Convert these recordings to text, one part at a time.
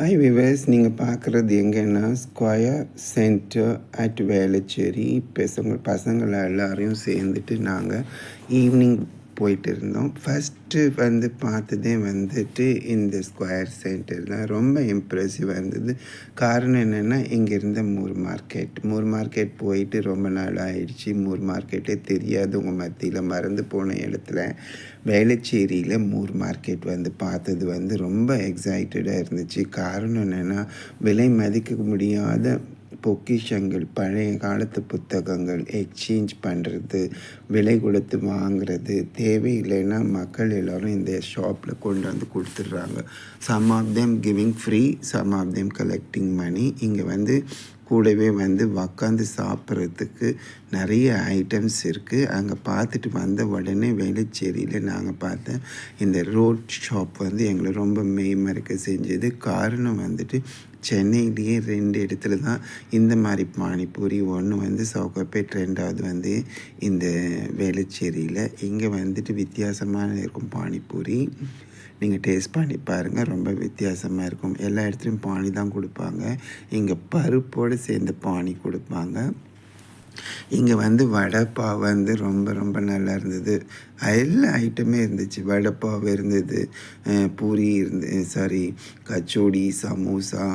Hi wives நீங்கள் பார்க்குறது எங்கன்னா ஸ்கொயர் சென்டர் அட் வேளச்சேரி பசங்க பசங்களை எல்லாரையும் சேர்ந்துட்டு நாங்கள் ஈவினிங் போயிட்டு இருந்தோம் ஃபஸ்ட்டு வந்து பார்த்ததே வந்துட்டு இந்த ஸ்கொயர் சென்டர் தான். ரொம்ப இம்ப்ரெசிவாக இருந்தது. காரணம் என்னென்னா இங்கே இருந்த மூர் மார்க்கெட் மூர் மார்க்கெட் போயிட்டு ரொம்ப நாள் ஆயிடுச்சு. மூர் மார்க்கெட்டே தெரியாது. உங்கள் மத்தியில் மறந்து போன இடத்துல வேளச்சேரியில் மூர் மார்க்கெட் வந்து பார்த்தது வந்து ரொம்ப எக்ஸைட்டடாக இருந்துச்சு. காரணம் என்னென்னா விலை மதிக்க முடியாத பொக்கிஷங்கள் பழைய காலத்து புத்தகங்கள் எக்ஸ்சேஞ்ச் பண்ணுறது விலை கொடுத்து வாங்குறது தேவையில்லைன்னா மக்கள் எல்லோரும் இந்த ஷாப்பில் கொண்டு வந்து கொடுத்துட்றாங்க. Some of them giving free some of them collecting money இங்கே வந்து கூடவே வந்து உக்காந்து சாப்பிட்றதுக்கு நிறைய ஐட்டம்ஸ் இருக்குது அங்கே பார்த்துட்டு வந்த உடனே வேலைச்சேரியில் நாங்கள் பார்த்தேன் இந்த ரோட் ஷாப் வந்து எங்களை ரொம்ப மெய்மறக்க செஞ்சது. காரணம் வந்துட்டு சென்னையிலேயே ரெண்டு இடத்துல தான் இந்த மாதிரி பானிபூரி ஒன்று வந்து சவுகப்பேட் ரெண்டாவது வந்து இந்த வேளச்சேரியில். இங்கே வந்துட்டு வித்தியாசமான இருக்கும் பானிபூரி. நீங்கள் டேஸ்ட் பண்ணி பாருங்கள் ரொம்ப வித்தியாசமாக இருக்கும். எல்லா இடத்துலையும் பானி தான் கொடுப்பாங்க. இங்கே பருப்போடு சேர்ந்து பானி கொடுப்பாங்க. இங்கே வந்து வடைப்பாவு வந்து ரொம்ப ரொம்ப நல்லா இருந்தது. எல்லா ஐட்டமே இருந்துச்சு. வடைப்பாவு இருந்தது. பூரி இருந்து சாரி கச்சோடி சமோசா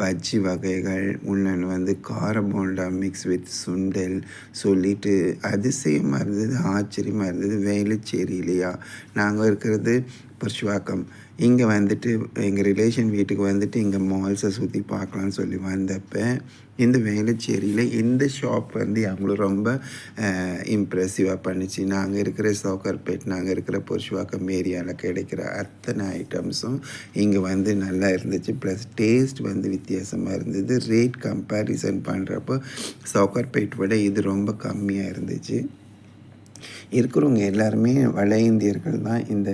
பஜ்ஜி வகைகள் உள்ளன் வந்து கார போண்டா மிக்ஸ் வித் சுண்டல் சொல்லிட்டு அதிசயமாக இருந்தது ஆச்சரியமாக இருந்தது. வேலுச்சேரி இல்லையா நாங்கள் இருக்கிறது புருஷ்வாக்கம். இங்கே வந்துட்டு எங்கள் ரிலேஷன் வீட்டுக்கு வந்துட்டு இங்கே மால்ஸை சுற்றி பார்க்கலான்னு சொல்லி வந்தப்போ இந்த வேளச்சேரியில் இந்த ஷாப் வந்து அவங்களும் ரொம்ப இம்ப்ரெசிவாக பண்ணிச்சு. நாங்கள் இருக்கிற சோக்கர்பேட் நாங்கள் இருக்கிற புருஷ்வாக்கம் ஏரியாவில் கிடைக்கிற அத்தனை ஐட்டம்ஸும் இங்கே வந்து நல்லா இருந்துச்சு. ப்ளஸ் டேஸ்ட் வந்து வித்தியாசமாக இருந்தது. ரேட் கம்பேரிசன் பண்ணுறப்போ சோக்கர்பேட் விட இது ரொம்ப கம்மியாக இருந்துச்சு. இருக்கிறவங்க எல்லாருமே வட இந்தியர்கள் தான் இந்த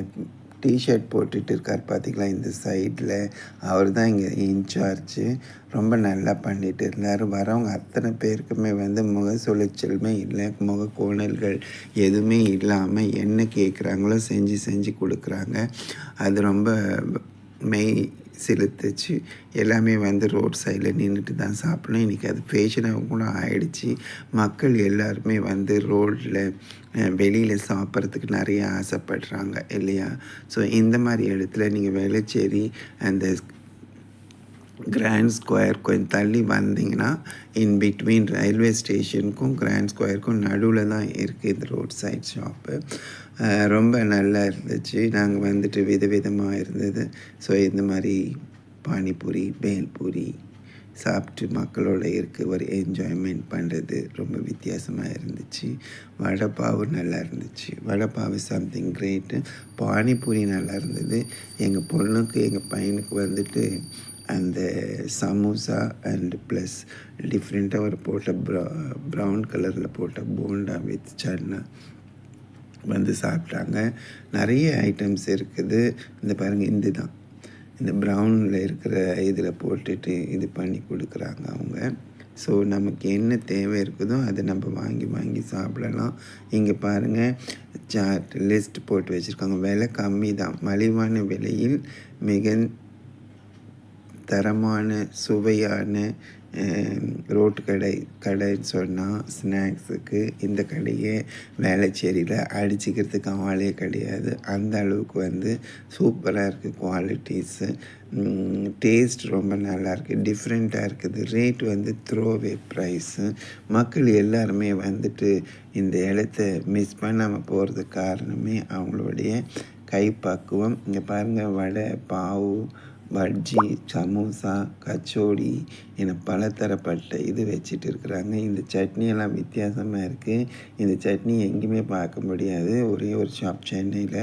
டிஷர்ட் போட்டுட்டு இருக்கார் பார்த்திங்களா இந்த சைடில் அவர் தான் இங்கே இன்சார்ஜு ரொம்ப நல்லா பண்ணிகிட்டு இருந்தார். வரவங்க அத்தனை பேருக்குமே வந்து முக சுழிச்சலுமே இல்லை முக கோணல்கள் எதுவுமே இல்லாமல் என்ன கேட்குறாங்களோ செஞ்சு செஞ்சு கொடுக்குறாங்க. அது ரொம்ப மெய் செலுத்துச்சு. எல்லாமே வந்து ரோட் சைடில் நின்றுட்டு தான் சாப்பிடணும். இன்றைக்கி அது ஃபேஷனாக கூட ஆயிடுச்சு. மக்கள் எல்லாருமே வந்து ரோட்டில் வெளியில் சாப்பிட்றதுக்கு நிறைய ஆசைப்படுறாங்க இல்லையா? ஸோ இந்த மாதிரி இடத்துல நீங்கள் வேளச்சேரி அந்த கிராண்ட் ஸ்கொயர் கொஞ்சம் தள்ளி வந்தீங்கன்னா இன் பிட்வீன் ரயில்வே ஸ்டேஷனுக்கும் கிராண்ட் ஸ்கொயருக்கும் நடுவில் தான் இருக்குது இந்த ரோட் சைட் ஷாப்பு ரொம்ப நல்லா இருந்துச்சு. நாங்கள் வந்துட்டு விதவிதமாக இருந்தது. ஸோ இந்த மாதிரி பானிபூரி பேல்பூரி சாப்பிட்டு மக்களோட இருக்க ஒரு என்ஜாய்மெண்ட் பண்ணுறது ரொம்ப வித்தியாசமாக இருந்துச்சு. வடைப்பாவு நல்லா இருந்துச்சு. வடைப்பாவு சம்திங் கிரேட்டு பானிபூரி நல்லா இருந்தது. எங்கள் பொண்ணுக்கு எங்கள் பையனுக்கு வந்துட்டு அந்த சமோசா அண்ட் ப்ளஸ் டிஃப்ரெண்ட்டாக ஒரு போட்ட ப்ரா ப்ரௌன் கலரில் போட்ட போண்டா வித் சன்னா வந்து சாப்பிட்டாங்க. நிறைய ஐட்டம்ஸ் இருக்குது. இந்த பாருங்கள் இந்த தான். இந்த ப்ரௌனில் இருக்கிற இதில் போட்டுட்டு இது பண்ணி கொடுக்குறாங்க அவங்க. ஸோ நமக்கு என்ன தேவை இருக்குதோ அதை நம்ம வாங்கி வாங்கி சாப்பிடலாம். இங்கே பாருங்கள் சார்ட் லிஸ்ட் போட்டு வச்சுருக்காங்க. விலை கம்மி தான். மலிவான விலையில் மிக தரமான சுவையான ரோட்டு கடை கடைன்னு சொன்னால் ஸ்நாக்ஸுக்கு இந்த கடையே வேலைச்சேரியில் அடிச்சுக்கிறதுக்கு ஆளே கிடையாது. அந்த அளவுக்கு வந்து சூப்பராக இருக்குது குவாலிட்டிஸு. டேஸ்ட் ரொம்ப நல்லாயிருக்கு டிஃப்ரெண்ட்டாக இருக்குது. ரேட் வந்து த்ரோவே ப்ரைஸு. மக்கள் எல்லாருமே வந்துட்டு இந்த இடத்த மிஸ் பண்ணாமல் போகிறதுக்கு காரணமே அவங்களுடைய கைப்பக்குவம். இங்கே பாருங்கள் வடை பாவு பஜ்ஜி சமோசா கச்சோடி என பலதரப்பட்ட இது வச்சுட்டு இருக்கிறாங்க இந்த சட்னியெல்லாம் வித்தியாசமாக இருக்குது இந்த சட்னி எங்கேயுமே பார்க்க முடியாது. ஒரே ஒரு ஷாப் சென்னையில்.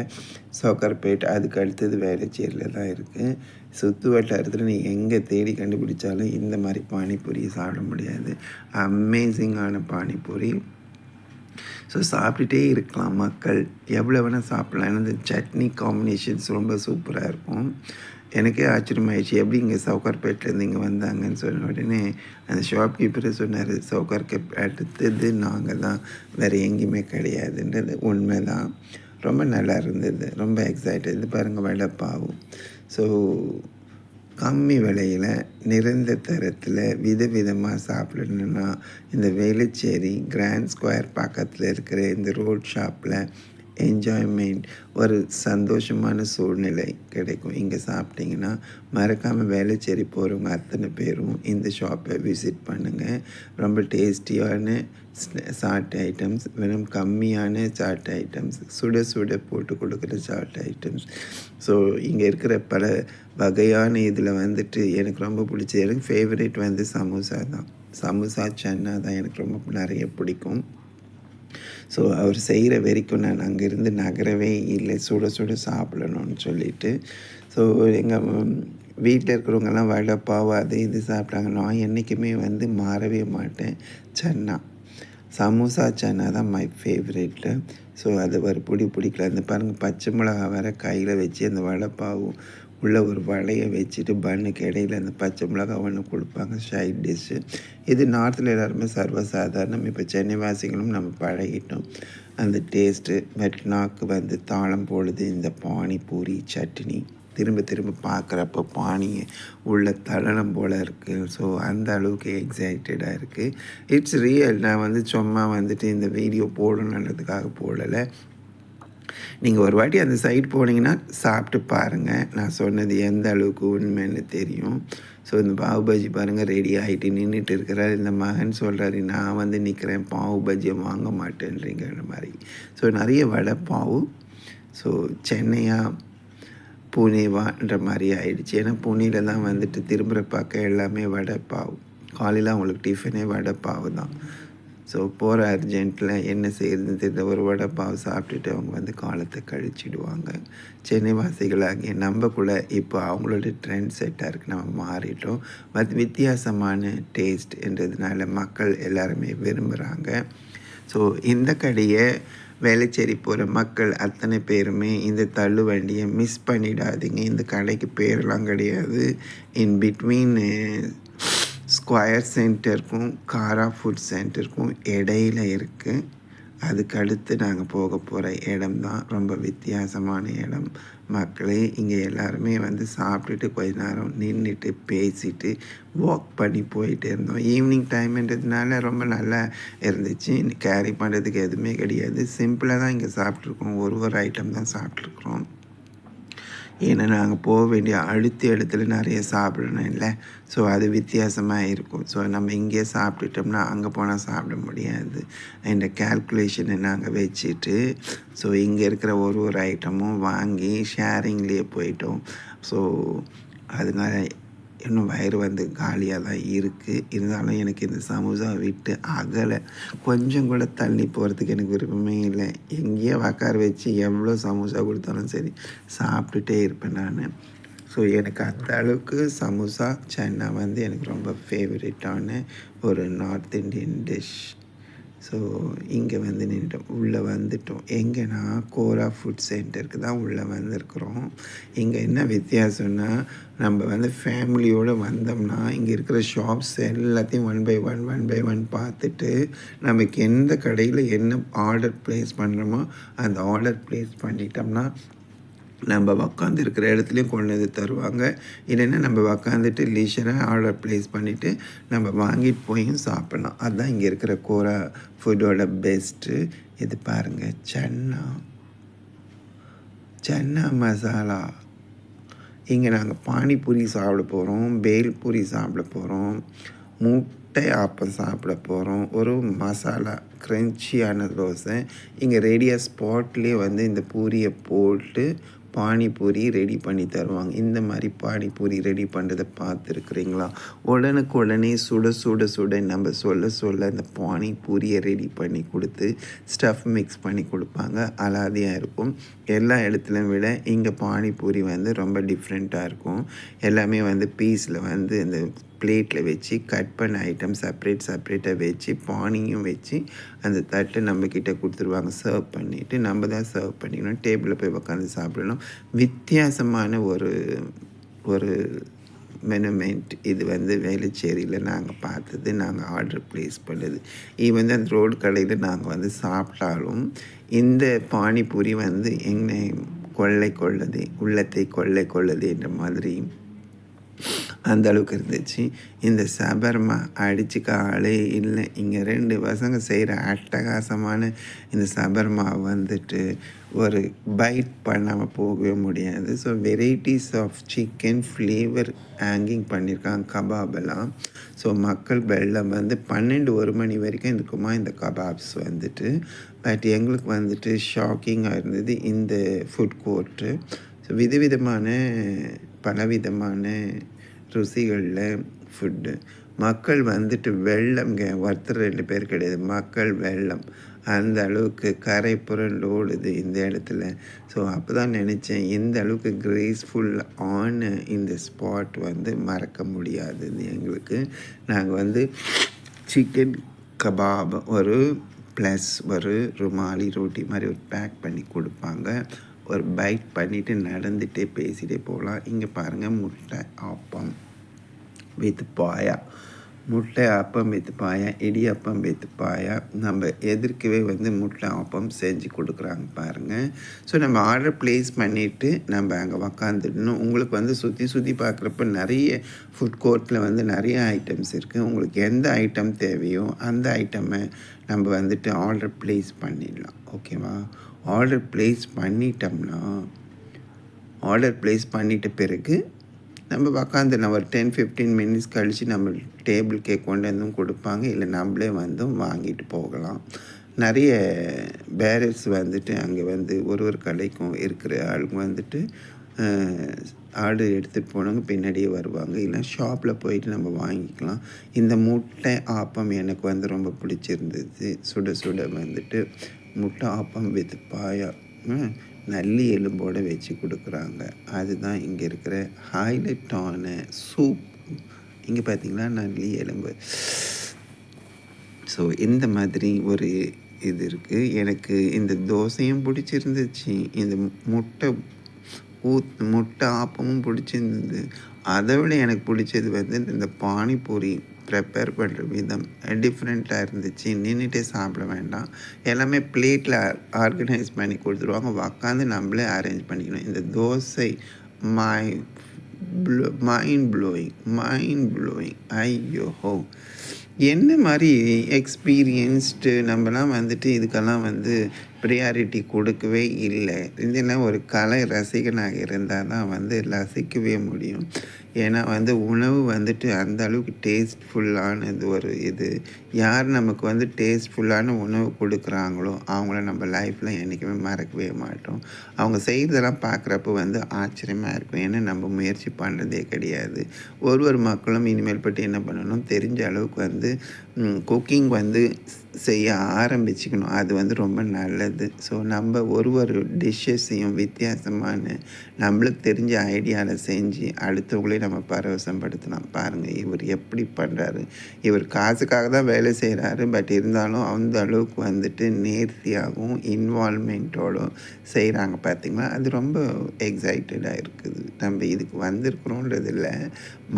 சோக்கர்பேட் அதுக்கு அடுத்தது வேலைச்சேரியில் தான் இருக்குது சுற்று வட்டாரத்தில் நீ எங்கே தேடி கண்டுபிடிச்சாலும் இந்த மாதிரி பானிபூரியை சாப்பிட முடியாது. அமேசிங்கான பானிபூரி. ஸோ சாப்பிட்டுட்டே இருக்கலாம் மக்கள். எவ்வளோ வேணால் சாப்பிட்லாம். இந்த சட்னி காம்பினேஷன்ஸ் ரொம்ப சூப்பராக இருக்கும். எனக்கே ஆச்சரியமாயிடுச்சு எப்படி இங்கே சவுகார்பேட்லேருந்து இங்கே வந்தாங்கன்னு சொன்ன உடனே அந்த ஷாப் கீப்பரை சொன்னார் சவுகார்க்கு அடுத்தது நாங்கள் தான். வேறு எங்கேயுமே கிடையாதுன்றது உண்மை தான் ரொம்ப நல்லா இருந்தது. ரொம்ப எக்ஸைட்டட் இது பாருங்கள் வடைப்பாவும் ஸோ கம்மி விலையில் நிறைந்த தரத்தில் விதவிதமாக சாப்பிடணுன்னா இந்த வேலுச்சேரி கிராண்ட் ஸ்கொயர் பக்கத்தில் இருக்கிற இந்த ரோட் ஷாப்பில் என்ஜாய்மெண்ட் ஒரு சந்தோஷமான சூழ்நிலை கிடைக்கும். இங்கே சாப்பிட்டிங்கன்னா மறக்காமல் வேலைச்சேரி போகிறவங்க அத்தனை பேரும் இந்த ஷாப்பை விசிட் பண்ணுங்கள் ரொம்ப டேஸ்டியான சாட் ஐட்டம்ஸ் வெறும் கம்மியான சாட் ஐட்டம்ஸ் சுட சுட போட்டு கொடுக்குற சாட் ஐட்டம்ஸ் ஸோ இங்கே இருக்கிற பல வகையான இதில் வந்துட்டு எனக்கு ரொம்ப பிடிச்சது. எனக்கு ஃபேவரேட் வந்து சமோசா தான். சமோசா சன்னா தான் எனக்கு ரொம்ப நிறைய பிடிக்கும். ஸோ அவர் செய்கிற வரைக்கும் நான் அங்கேருந்து நகரவே இல்லை. சுட சுட சாப்பிடணும்னு சொல்லிட்டு. ஸோ எங்கள் வீட்டில் இருக்கிறவங்கெல்லாம் வடை பாவு அது இது சாப்பிட்டாங்க. நான் என்றைக்குமே வந்து மாறவே மாட்டேன். சன்னா. சமோசா சன்னா தான் மை ஃபேவரெட்டு ஸோ அது ஒரு பிடி பிடிக்கல. அந்த பாருங்கள் பச்சை மிளகா வேற கையில் வச்சு அந்த வடைப்பாவும் உள்ளே ஒரு வலையை வச்சுட்டு பண்ணுக்கு இடையில அந்த பச்சை மிளகா ஒன்று கொடுப்பாங்க சைட் டிஷ்ஷு இது நார்த்தில் எல்லாருமே சர்வசாதாரணம். இப்போ சென்னை வாசிகளும் நம்ம பழகிட்டோம். அந்த டேஸ்ட்டு வெட்னாக்கு வந்து தாளம் போடுது இந்த பானிபூரி சட்னி. திரும்ப திரும்ப பார்க்குறப்ப பானியை உள்ள தளனம் போல் இருக்குது ஸோ அந்த அளவுக்கு எக்ஸைட்டடாக இருக்குது இட்ஸ் ரியல் நான் வந்து சும்மா வந்துட்டு இந்த வீடியோ போடணுன்றதுக்காக போடலை. நீங்கள் ஒரு வாட்டி அந்த சைட் போனீங்கன்னா சாப்பிட்டு பாருங்கள் நான் சொன்னது எந்த அளவுக்கு உண்மைன்னு தெரியும். ஸோ இந்த பாவு பஜ்ஜி பாருங்கள் ரெடி ஆகிட்டு நின்றுட்டு இருக்கிறார். இந்த மகன் சொல்கிறாரு நான் வந்து நிற்கிறேன் பாவு பஜ்ஜியை வாங்க மாட்டேன்றீங்கிற மாதிரி. ஸோ நிறைய வடை பாவு. ஸோ சென்னையாக பூனேவான்ற மாதிரி ஆயிடுச்சு. ஏன்னா பூனேயில் தான் வந்துட்டு திரும்புகிற பார்க்க எல்லாமே வடை பாவு. காலையில் அவங்களுக்கு டிஃபனே வடை பாவு தான் ஸோ போகிற அர்ஜென்ட்டில் என்ன செய்யறதுன்னு தெரிந்த ஒரு வடை சாப்பிட்டுட்டு அவங்க வந்து காலத்தை கழிச்சிடுவாங்க. சென்னை வாசிகளாகிய நம்ம கூட இப்போ அவங்களோட ட்ரெண்ட் செட்டாக இருக்குது நம்ம மாறிட்டோம். பட் வித்தியாசமான டேஸ்ட் என்றதுனால மக்கள் எல்லாருமே விரும்புகிறாங்க ஸோ இந்த கடையை வேலைச்சேரி போகிற மக்கள் அத்தனை பேருமே இந்த தள்ளுவண்டியை மிஸ் பண்ணிடாதீங்க. இந்த கடைக்கு பேரெலாம் கிடையாது. இன் பிட்வீன் ஸ்கொயர் சென்டருக்கும் காரா ஃபுட் சென்டருக்கும் இடையில இருக்குது அதுக்கு அடுத்து நாங்கள் போக போகிற இடம் தான் ரொம்ப வித்தியாசமான இடம். மக்களே இங்கே எல்லாருமே வந்து சாப்பிட்டுட்டு கொஞ்ச நேரம் நின்றுட்டு பேசிட்டு வாக் பண்ணி போயிட்டு இருந்தோம். ஈவினிங் டைம்ன்றதுனால ரொம்ப நல்லா இருந்துச்சு. கேரி பண்ணுறதுக்கு எதுவுமே கிடையாது. சிம்பிளாக தான் இங்கே சாப்பிட்ருக்கோம் ஒரு ஒரு ஐட்டம் தான் சாப்பிட்ருக்குறோம் ஏன்னா நாங்கள் போக வேண்டிய அடுத்த இடத்துல நிறைய சாப்பிடணும் இல்லை? ஸோ அது வித்தியாசமாக இருக்கும். ஸோ நம்ம இங்கேயே சாப்பிட்டுட்டோம்னா அங்கே போனால் சாப்பிட முடியாது. இந்த கேல்குலேஷனை நாங்கள் வச்சுட்டு ஸோ இங்கே இருக்கிற ஒரு ஒரு ஐட்டமும் வாங்கி ஷேரிங்லேயே போயிட்டோம். ஸோ அதனால இன்னும் வயிறு வந்து காலியாக தான் இருக்குது இருந்தாலும் எனக்கு இந்த சமோசா விட்டு அகலை. கொஞ்சம் கூட தள்ளி போகிறதுக்கு எனக்கு விருப்பமே இல்லை. எங்கேயோ உக்கார வச்சு எவ்வளோ சமோசா கொடுத்தாலும் சரி சாப்பிட்டுட்டே இருப்பேன் நான். ஸோ எனக்கு அந்த அளவுக்கு சமோசா சன்னா வந்து எனக்கு ரொம்ப ஃபேவரட்டான ஒரு நார்த் இண்டியன் டிஷ் ஸோ இங்கே வந்து நின்றுட்டோம் உள்ளே வந்துட்டோம். எங்கன்னா கோரா ஃபுட் சென்டருக்கு தான் உள்ளே வந்திருக்கிறோம். இங்கே என்ன வித்தியாசம்னா நம்ம வந்து ஃபேமிலியோடு வந்தோம்னா இங்கே இருக்கிற ஷாப்ஸ் எல்லாத்தையும் one by one one by one பார்த்துட்டு நமக்கு எந்த கடையில் என்ன ஆர்டர் ப்ளேஸ் பண்ணுறோமோ அந்த ஆர்டர் ப்ளேஸ் பண்ணிட்டோம்னா நம்ம உக்காந்து இருக்கிற இடத்துலையும் கொண்டு வந்து தருவாங்க. இல்லைன்னா நம்ம உக்காந்துட்டு லீஷராக ஆர்டர் ப்ளேஸ் பண்ணிவிட்டு நம்ம வாங்கிட்டு போயும் சாப்பிட்லாம். அதுதான் இங்கே இருக்கிற கோரா ஃபுட்டோட பெஸ்ட்டு இது பாருங்கள் சன்னா. சன்னா மசாலா இங்கே நாங்கள் பானிபூரி சாப்பிட போகிறோம் பேல்பூரி சாப்பிட போகிறோம் முட்டை ஆப்பம் சாப்பிட போகிறோம் ஒரு மசாலா க்ரன்ச்சியான தோசை. இங்கே ரெடியாக ஸ்பாட்லேயே வந்து இந்த பூரியை போட்டு பானிபூரி ரெடி பண்ணி தருவாங்க. இந்த மாதிரி பானிபூரி ரெடி பண்ணுறதை பார்த்துருக்குறீங்களா? உடனுக்கு உடனே சுட சுட சுட நம்ம சொல்ல சொல்ல இந்த பானிபூரியை ரெடி பண்ணி கொடுத்து ஸ்டஃப் மிக்ஸ் பண்ணி கொடுப்பாங்க. அலாதியாக இருக்கும். எல்லா இடத்துலையும் விட இங்கே பானிபூரி வந்து ரொம்ப டிஃப்ரெண்ட்டாக இருக்கும். எல்லாமே வந்து பீஸில் வந்து இந்த பிளேட்டில் வச்சு கட் பண்ண ஐட்டம் செப்ரேட் செப்ரேட்டாக வச்சு பானியும் வச்சு அந்த தட்டை நம்மக்கிட்ட கொடுத்துருவாங்க. சர்வ் பண்ணிவிட்டு நம்ம தான் சர்வ் பண்ணிக்கணும். டேபிளில் போய் உட்காந்து சாப்பிடணும். வித்தியாசமான ஒரு ஒரு மெனுமெண்ட் இது வந்து வேலுச்சேரியில் நாங்கள் பார்த்தது நாங்கள் ஆர்டர் ப்ளேஸ் பண்ணது. ஈவன் அந்த ரோடு கடையில் நாங்கள் வந்து சாப்பிட்டாலும் இந்த பானிபூரி வந்து எங்கே கொள்ளை கொள்ளது உள்ளத்தை கொள்ளை கொள்ளது என்ற மாதிரி அந்த அளவுக்கு இருந்துச்சு. இந்த சபர்மா அடிச்சுக்க ஆளே இல்லை. இங்கே ரெண்டு பசங்க செய்கிற அட்டகாசமான இந்த சபர்மா வந்துட்டு ஒரு பைட் பண்ணாமல் போகவே முடியாது. So varieties of chicken flavour hanging பண்ணியிருக்காங்க கபாபெல்லாம். ஸோ மக்கள் வெள்ளம் வந்து பன்னெண்டு ஒரு மணி வரைக்கும் இருக்குமா இந்த கபாப்ஸ் வந்துட்டு. பட் எங்களுக்கு வந்துட்டு ஷாக்கிங்காக இருந்தது இந்த ஃபுட் கோர்ட்டு ஸோ விதவிதமான பலவிதமான ருசிகளில் ஃபுட்டு மக்கள் வந்துட்டு வெள்ளம்ங்க ஒருத்தர் ரெண்டு பேர் கிடையாது. மக்கள் வெள்ளம். அந்த அளவுக்கு கரை புரண்டு ஓடுது இந்த இடத்துல. ஸோ அப்போ தான் நினச்சேன் இந்த அளவுக்கு கிரேஸ்ஃபுல் ஆன இந்த ஸ்பாட் வந்து மறக்க முடியாதுன்னு எங்களுக்கு. நாங்கள் வந்து சிக்கன் கபாப் ஒரு ப்ளஸ் ஒரு ருமாலி ரோட்டி மாதிரி ஒரு பேக் பண்ணி கொடுப்பாங்க. ஒரு பைட் பண்ணிவிட்டு நடந்துகிட்டே பேசிகிட்டே போகலாம். இங்கே பாருங்கள் முட்டை ஆப்பம் வித் பாயா முட்டை அப்பம் வித் பாயா இடியப்பம் வித் பாயா நம்ம எதிர்க்கவே வந்து முட்டை அப்பம் செஞ்சு கொடுக்குறாங்க பாருங்கள் ஸோ நம்ம ஆர்டர் ப்ளேஸ் பண்ணிவிட்டு நம்ம அங்கே உக்காந்துடணும். உங்களுக்கு வந்து சுற்றி சுற்றி பார்க்குறப்ப நிறைய ஃபுட் கோர்ட்டில் வந்து நிறைய ஐட்டம்ஸ் இருக்குது உங்களுக்கு எந்த ஐட்டம் தேவையோ அந்த ஐட்டமை நம்ம வந்துட்டு ஆர்டர் ப்ளேஸ் பண்ணிடலாம். ஓகேவா ஆர்டர் ப்ளேஸ் பண்ணிட்டோம்னா ஆர்டர் ப்ளேஸ் பண்ணிட்ட பிறகு நம்ம உக்காந்து ஒரு டென் ஃபிஃப்டீன் மினிட்ஸ் கழித்து நம்ம டேபிள் கேக் கொண்டு வந்தும் கொடுப்பாங்க. இல்லை நம்மளே வந்தும் வாங்கிட்டு போகலாம். நிறைய பேரர்ஸ் வந்துட்டு அங்கே வந்து ஒரு ஒரு கடைக்கும் இருக்கிற ஆளுங்க வந்துட்டு ஆர்டர் எடுத்துகிட்டு போனவங்க பின்னாடியே வருவாங்க. இல்லை ஷாப்பில் போயிட்டு நம்ம வாங்கிக்கலாம். இந்த முட்டை ஆப்பம் எனக்கு வந்து ரொம்ப பிடிச்சிருந்தது. சுட சுட வந்துட்டு முட்டை ஆப்பம் வித் பாயா. நல்லி எலும்போடு வச்சு கொடுக்குறாங்க. அதுதான் இங்கே இருக்கிற ஹைலைட்டான சூப் இங்கே பார்த்தீங்கன்னா நல்லி எலும்பு. ஸோ இந்த மாதிரி ஒரு இது இருக்குது எனக்கு இந்த தோசையும் பிடிச்சிருந்துச்சு. இந்த முட்டை ஊத் முட்டை ஆப்பமும் பிடிச்சிருந்தது. அதை விட எனக்கு பிடிச்சது வந்து இந்த பானிபூரி. ப்ரிப்பேர் பண்ணுற விதம் டிஃப்ரெண்ட்டாக இருந்துச்சு. நின்றுட்டே சாப்பிட வேண்டாம். எல்லாமே பிளேட்டில் ஆர்கனைஸ் பண்ணி கொடுத்துருவாங்க. உக்காந்து நம்மளே அரேஞ்ச் பண்ணிக்கணும். இந்த dosa my blow mind blowing mind blowing ஐயோ. ஹோ என்ன மாதிரி எக்ஸ்பீரியன்ஸ்டு நம்மலாம் வந்துட்டு இதுக்கெல்லாம் வந்து ப்ரியாரிட்டி கொடுக்கவே இல்லை. இதெல்லாம் ஒரு கலை ரசிகனாக இருந்தால் தான் வந்து ரசிக்கவே முடியும். ஏன்னா வந்து உணவு வந்துட்டு அந்த அளவுக்கு டேஸ்ட்ஃபுல்லானது ஒரு இது. யார் நமக்கு வந்து டேஸ்ட்ஃபுல்லான உணவு கொடுக்குறாங்களோ அவங்கள நம்ம லைஃப்பில் என்றைக்குமே மறக்கவே மாட்டோம். அவங்க செய்கிறதெல்லாம் பார்க்குறப்ப வந்து ஆச்சரியமாக இருக்கும். ஏன்னா நம்ம முயற்சி பண்ணுறதே கிடையாது. ஒரு ஒரு மக்களும் இனிமேல் பட்டு என்ன பண்ணணும்? தெரிஞ்ச அளவுக்கு வந்து குக்கிங் வந்து செய்ய ஆரம்பிச்சுக்கணும். அது வந்து ரொம்ப நல்லது. ஸோ நம்ம ஒரு ஒரு டிஷ்ஷஸையும் வித்தியாசமான நம்மளுக்கு தெரிஞ்ச ஐடியாவில் செஞ்சு அடுத்தவங்களையும் நம்ம பரவசப்படுத்தலாம். பாருங்கள் இவர் எப்படி பண்ணுறாரு இவர் காசுக்காக தான் வேலை செய்கிறாரு பட் இருந்தாலும் அந்த அளவுக்கு வந்துட்டு நேர்த்தியாகவும் இன்வால்மெண்ட்டோடும் செய்கிறாங்க பார்த்திங்களா அது ரொம்ப எக்ஸைட்டடாக இருக்குது. நம்ம இதுக்கு வந்திருக்கிறோன்றதில் இல்லை.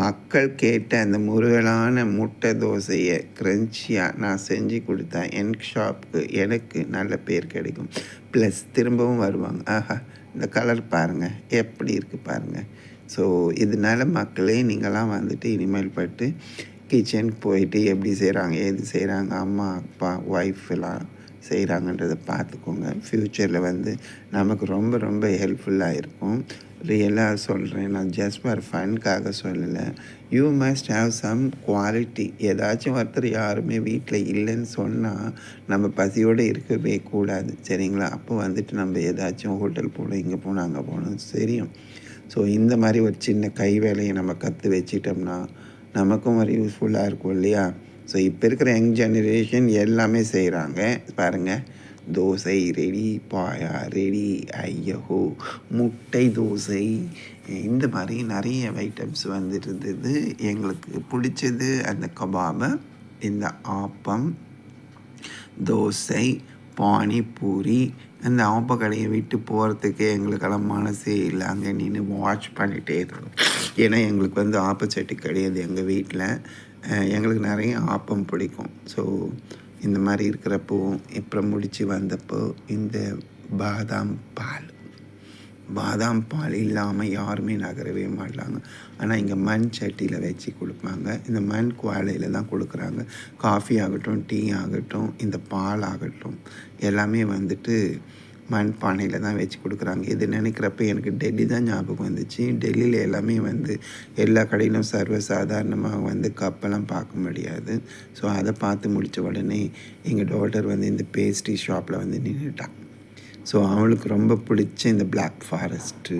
மக்கள் கேட்ட அந்த முருகலான முட்டை தோசையை க்ரன்ச்சியாக நான் செஞ்சு கொடுத்தா என் ஷாப்புக்கு எனக்கு நல்ல பேர் கிடைக்கும். ப்ளஸ் திரும்பவும் வருவாங்க. ஆஹா இந்த கலர் பாருங்கள் எப்படி இருக்குது பாருங்கள் ஸோ இதனால மக்களே நீங்களாம் வந்துட்டு இனிமேல் பட்டு கிச்சனுக்கு போயிட்டு எப்படி செய்கிறாங்க எது செய்கிறாங்க அம்மா அப்பா ஒய்ஃப் எல்லாம் செய்கிறாங்கன்றதை பார்த்துக்கோங்க. ஃப்யூச்சரில் வந்து நமக்கு ரொம்ப ரொம்ப ஹெல்ப்ஃபுல்லாக இருக்கும். ரியலாக சொல்கிறேன் நான் ஜஸ்ட் ஃபார் ஃபன்காக சொல்லலை. You must have some quality ஏதாச்சும் ஒருத்தர் யாருமே வீட்டில் இல்லைன்னு சொன்னால் நம்ம பசியோடு இருக்கவே கூடாது. சரிங்களா? அப்போ வந்துட்டு நம்ம ஏதாச்சும் ஹோட்டல் போகணும் இங்கே போகணும் அங்கே போகணும் தெரியும். ஸோ இந்த மாதிரி ஒரு சின்ன கை வேலையை நம்ம கற்று வச்சிட்டோம்னா நமக்கும் ஒரு யூஸ்ஃபுல்லாக இருக்கும் இல்லையா? ஸோ இப்போ இருக்கிற யங் ஜெனரேஷன் எல்லாமே செய்கிறாங்க பாருங்கள் தோசை ரெடி பாயா ரெடி ஐயஹோ முட்டை தோசை. இந்த மாதிரி நிறைய ஐட்டம்ஸ் வந்துட்டு இருந்தது எங்களுக்கு பிடிச்சது அந்த கபாபை இந்த ஆப்பம் தோசை பானிபூரி. அந்த ஆப்ப கடையை விட்டு போகிறதுக்கு எங்களுக்கெல்லாம் மனசே இல்லை அங்கே நின்று வாட்ச் பண்ணிகிட்டே இருந்தோம். ஏன்னா எங்களுக்கு வந்து ஆப்பச்சட்டி கிடையாது எங்கள் வீட்டில். எங்களுக்கு நிறைய ஆப்பம் பிடிக்கும். ஸோ இந்த மாதிரி இருக்கிறப்போ இப்போ முடித்து வந்தப்போ இந்த பாதாம் பால். பாதாம் பால் இல்லாமல் யாருமே நகரவே மாட்டாங்க. ஆனால் இங்கே மண் சட்டியில் வச்சு கொடுப்பாங்க. இந்த மண் குவாலையில் தான் கொடுக்குறாங்க. காஃபி ஆகட்டும் டீ ஆகட்டும் இந்த பால் ஆகட்டும் எல்லாமே வந்துட்டு மண் பானையில் தான் வச்சு கொடுக்குறாங்க இது நினைக்கிறப்ப எனக்கு டெல்லி தான் ஞாபகம் வந்துச்சு டெல்லியில் எல்லாமே வந்து எல்லா கடையிலும் சர்வசாதாரணமாக வந்து கப்பெல்லாம் பார்க்க முடியாது ஸோ அதை பார்த்து முடித்த உடனே எங்கள் டாட்டர் வந்து இந்த பேஸ்ட்ரி ஷாப்பில் வந்து நின்றுட்டான் ஸோ அவளுக்கு ரொம்ப பிடிச்ச இந்த பிளாக் ஃபாரஸ்ட்டு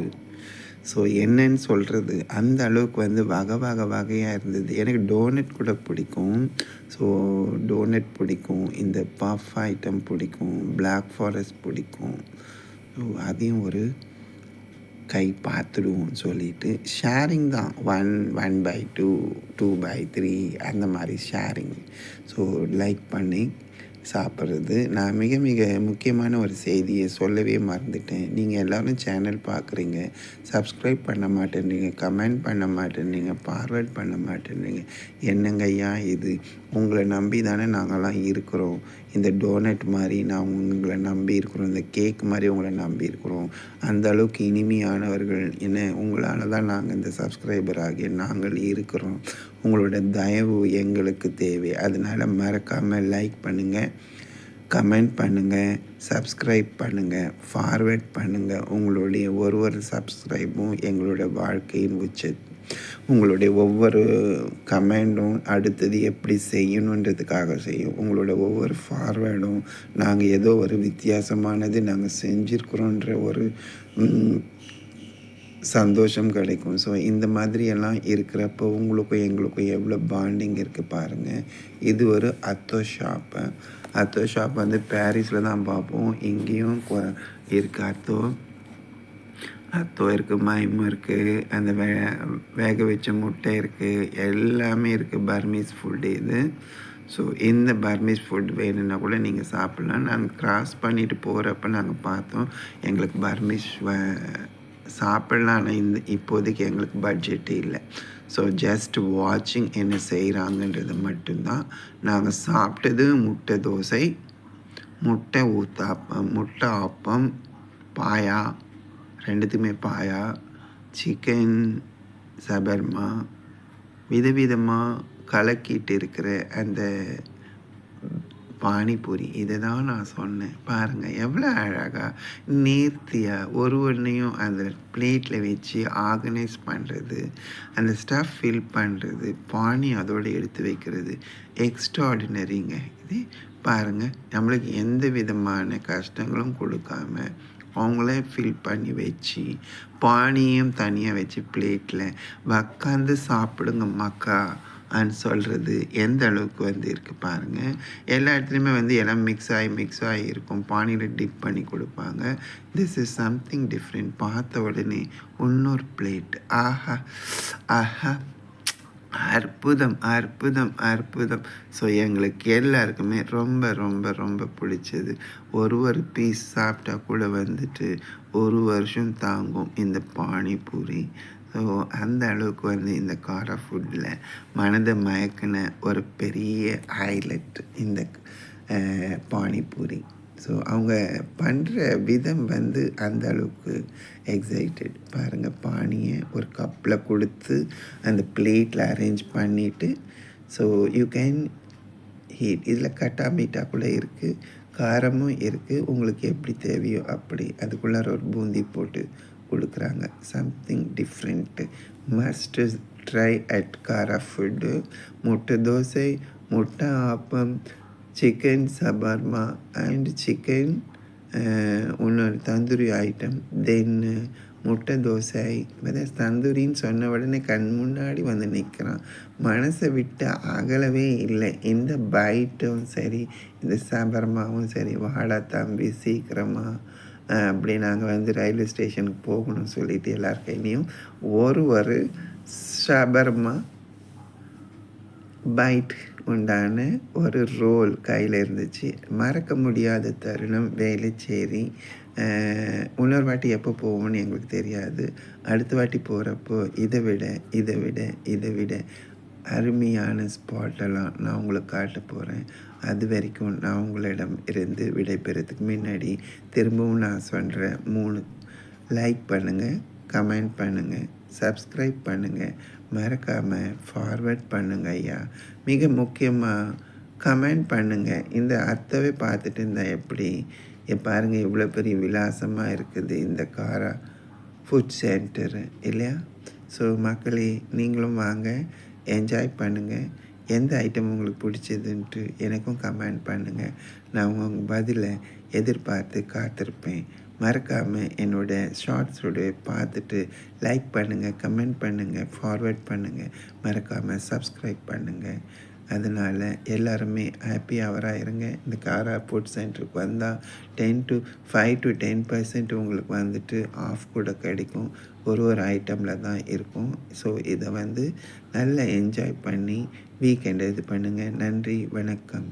ஸோ என்னன்னு சொல்கிறது அந்த அளவுக்கு வந்து வகை வகை வகையாக இருந்தது. எனக்கு டோனட் கூட பிடிக்கும். ஸோ டோனட் பிடிக்கும். இந்த பஃப் ஐட்டம் பிடிக்கும். பிளாக் ஃபாரஸ்ட் பிடிக்கும். ஸோ அதையும் ஒரு கை பார்த்துடுவோம்னு சொல்லிட்டு ஷேரிங் தான். One one by two two by three அந்த மாதிரி ஷேரிங் ஸோ லைக் பண்ணி சாப்பிட்றது. நான் மிக மிக முக்கியமான ஒரு செய்தியை சொல்லவே மறந்துட்டேன். நீங்கள் எல்லோரும் சேனல் பார்க்குறீங்க சப்ஸ்கிரைப் பண்ண மாட்டேன்றீங்க. கமெண்ட் பண்ண மாட்டேன்றீங்க. ஃபார்வேர்ட் பண்ண மாட்டேன்றீங்க. என்னங்கய்யா இது? உங்களை நம்பி தானே நாங்கள்லாம் இருக்கிறோம். இந்த டோனட் மாதிரி நான் உங்களை நம்பி இருக்கிறோம். இந்த கேக் மாதிரி உங்களை நம்பி இருக்கிறோம். அந்த அளவுக்கு இனிமையானவர்கள் என்ன? உங்களால் தான் நாங்கள் இந்த சப்ஸ்கிரைபர் ஆகிய நாங்கள் இருக்கிறோம். உங்களோட தயவு எங்களுக்கு தேவை. அதனால் மறக்காமல் லைக் பண்ணுங்கள் கமெண்ட் பண்ணுங்கள் சப்ஸ்கிரைப் பண்ணுங்கள் ஃபார்வேர்ட் பண்ணுங்கள் உங்களுடைய ஒரு ஒரு சப்ஸ்கிரைபும் எங்களோட வாழ்க்கையின் உச்சத்து உங்களுடைய ஒவ்வொரு கமெண்டும் அடுத்தது எப்படி செய்யணுன்றதுக்காக செய்யும். உங்களோட ஒவ்வொரு ஃபார்வேர்டும் நாங்கள் ஏதோ ஒரு வித்தியாசமானது நாங்கள் செஞ்சுருக்குறோன்ற ஒரு சந்தோஷம் கிடைக்கும். ஸோ இந்த மாதிரியெல்லாம் இருக்கிறப்போ உங்களுக்கும் எங்களுக்கும் எவ்வளோ பாண்டிங் இருக்குது பாருங்கள் இது ஒரு அத்தோ ஷாப்பு அத்தோ ஷாப் வந்து பாரிஸில் தான் பார்ப்போம். இங்கேயும் இருக்குது அத்தோ அத்தோ இருக்குது மாயமும் இருக்குது அந்த வே வேக வச்ச முட்டை இருக்குது எல்லாமே இருக்குது பர்மீஸ் ஃபுட்டு இது. ஸோ இந்த பர்மீஸ் ஃபுட் வேணும்னா கூட நீங்கள் சாப்பிட்லாம். நாங்கள் க்ராஸ் பண்ணிவிட்டு போகிறப்ப நாங்கள் பார்த்தோம். எங்களுக்கு பர்மீஸ் சாப்பிட்லாம். ஆனால் இந்த இப்போதைக்கு எங்களுக்கு பட்ஜெட்டு இல்லை. ஸோ ஜஸ்ட் வாட்சிங் என்ன செய்கிறாங்கன்றது மட்டும்தான். நாங்கள் சாப்பிட்டது முட்டை தோசை முட்டை ஊத்தாப்பம் முட்டை ஆப்பம் பாயா ரெண்டுத்துக்குமே பாயா சிக்கன் சபர்மா விதவிதமாக கலக்கிட்டு இருக்கிற அந்த பானிபூரி. இதை தான் நான் சொன்னேன். பாருங்கள் எவ்வளோ அழகாக நேர்த்தியாக ஒரு ஒன்றையும் அந்த பிளேட்டில் வச்சு ஆர்கனைஸ் பண்ணுறது அந்த ஸ்டஃப் ஃபில் பண்ணுறது பானி அதோடு எடுத்து வைக்கிறது எக்ஸ்ட்ராடினரிங்க இது பாருங்கள் நம்மளுக்கு எந்த விதமான கஷ்டங்களும் கொடுக்காம அவங்களே ஃபில் பண்ணி வச்சு பானியும் தனியாக வச்சு பிளேட்டில் உக்காந்து சாப்பிடுங்க மக்கா அண்ட் சொல்கிறது எந்த அளவுக்கு வந்து இருக்குது பாருங்கள் எல்லா இடத்துலையுமே வந்து எல்லாம் மிக்ஸ் ஆகி மிக்ஸ் ஆகி இருக்கும். பானியில் டிப் பண்ணி கொடுப்பாங்க. திஸ் இஸ் சம்திங் டிஃப்ரெண்ட் பார்த்த உடனே இன்னொரு பிளேட் ஆஹா ஆஹா. அற்புதம் அற்புதம் அற்புதம். ஸோ எங்களுக்கு எல்லாருக்குமே ரொம்ப ரொம்ப ரொம்ப பிடிச்சது. ஒரு ஒரு பீஸ் சாப்பிட்டா கூட வந்துட்டு ஒரு வருஷம் தாங்கும் இந்த பானிபூரி. ஸோ அந்த அளவுக்கு வந்து இந்த கார ஃபுட்டில் மனதை மயக்கின ஒரு பெரிய ஹைலைட் இந்த பானிபூரி. ஸோ அவங்க பண்ணுற விதம் வந்து அந்த அளவுக்கு எக்ஸைட்டட் பாருங்கள் பானியை ஒரு கப்பில் கொடுத்து அந்த பிளேட்டில் அரேஞ்ச் பண்ணிவிட்டு ஸோ யூ கேன் ஹீட் இதில் கட்டா மீட்டா கூட இருக்குது காரமும் இருக்குது உங்களுக்கு எப்படி தேவையோ அப்படி. அதுக்குள்ளார ஒரு பூந்தி போட்டு கொடுக்குறாங்க. Something different must try at Kara food முட்டை தோசை முட்டை appam chicken shawarma and chicken இன்னொரு தந்தூரி ஐட்டம் தென் முட்டை தோசை. பார்த்தா தந்தூரின்னு சொன்ன உடனே கண் முன்னாடி வந்து நிற்கிறான் மனசை விட்டு அகலவே இல்லை. இந்த பைட்டும் சரி இந்த சபர்மாவும் சரி வாடா தம்பி சீக்கிரமாக அப்படி நாங்கள் வந்து ரயில்வே ஸ்டேஷனுக்கு போகணும்னு சொல்லிட்டு எல்லார் கையிலையும் ஒரு ஒரு ஷபர்மா பைட் உண்டான ஒரு ரோல் கையில் இருந்துச்சு. மறக்க முடியாத தருணம் வேலைச்சேரி. இன்னொரு வாட்டி எப்போ போவோம்னு எங்களுக்கு தெரியாது. அடுத்த வாட்டி போகிறப்போ இதை விட இதை விட இதை விட அருமையான ஸ்பாட்டெல்லாம் நான் உங்களுக்கு காட்ட போகிறேன் அது வரைக்கும் நான் உங்களிடம் இருந்து விடைபெறதுக்கு முன்னாடி திரும்பவும் நான் சொல்கிறேன் மூணு லைக் பண்ணுங்கள் கமெண்ட் பண்ணுங்கள் சப்ஸ்கிரைப் பண்ணுங்கள் மறக்காமல் ஃபார்வர்ட் பண்ணுங்க ஐயா. மிக முக்கியமாக கமெண்ட் பண்ணுங்கள் இந்த அர்த்தவே பார்த்துட்டு இருந்தால் எப்படி? பாருங்கள் இவ்வளோ பெரிய விலாசமாக இருக்குது இந்த காரா ஃபுட் சென்டரு இல்லையா? ஸோ மக்களே நீங்களும் வாங்க. என்ஜாய் பண்ணுங்கள் எந்த ஐட்டம் உங்களுக்கு பிடிச்சதுன்ட்டு எனக்கும் கமெண்ட் பண்ணுங்கள் நான் உங்கள் பதிலை எதிர்பார்த்து காத்திருப்பேன். மறக்காமல் என்னோடய ஷார்ட்ஸோட பார்த்துட்டு லைக் பண்ணுங்கள் கமெண்ட் பண்ணுங்கள் ஃபார்வர்ட் பண்ணுங்கள் மறக்காமல் சப்ஸ்கிரைப் பண்ணுங்கள் அதனால் எல்லாருமே ஹாப்பி ஹவராக இருங்க. இந்த காரா ஃபுட் சென்டருக்கு வந்தால் ten to five to ten percent உங்களுக்கு வந்துட்டு ஆஃப் கூட கிடைக்கும். ஒரு ஒரு ஐட்டமில் தான் இருக்கும். ஸோ இதை வந்து நல்லா என்ஜாய் பண்ணி வீக்கெண்ட் இது பண்ணுங்கள் நன்றி வணக்கம்.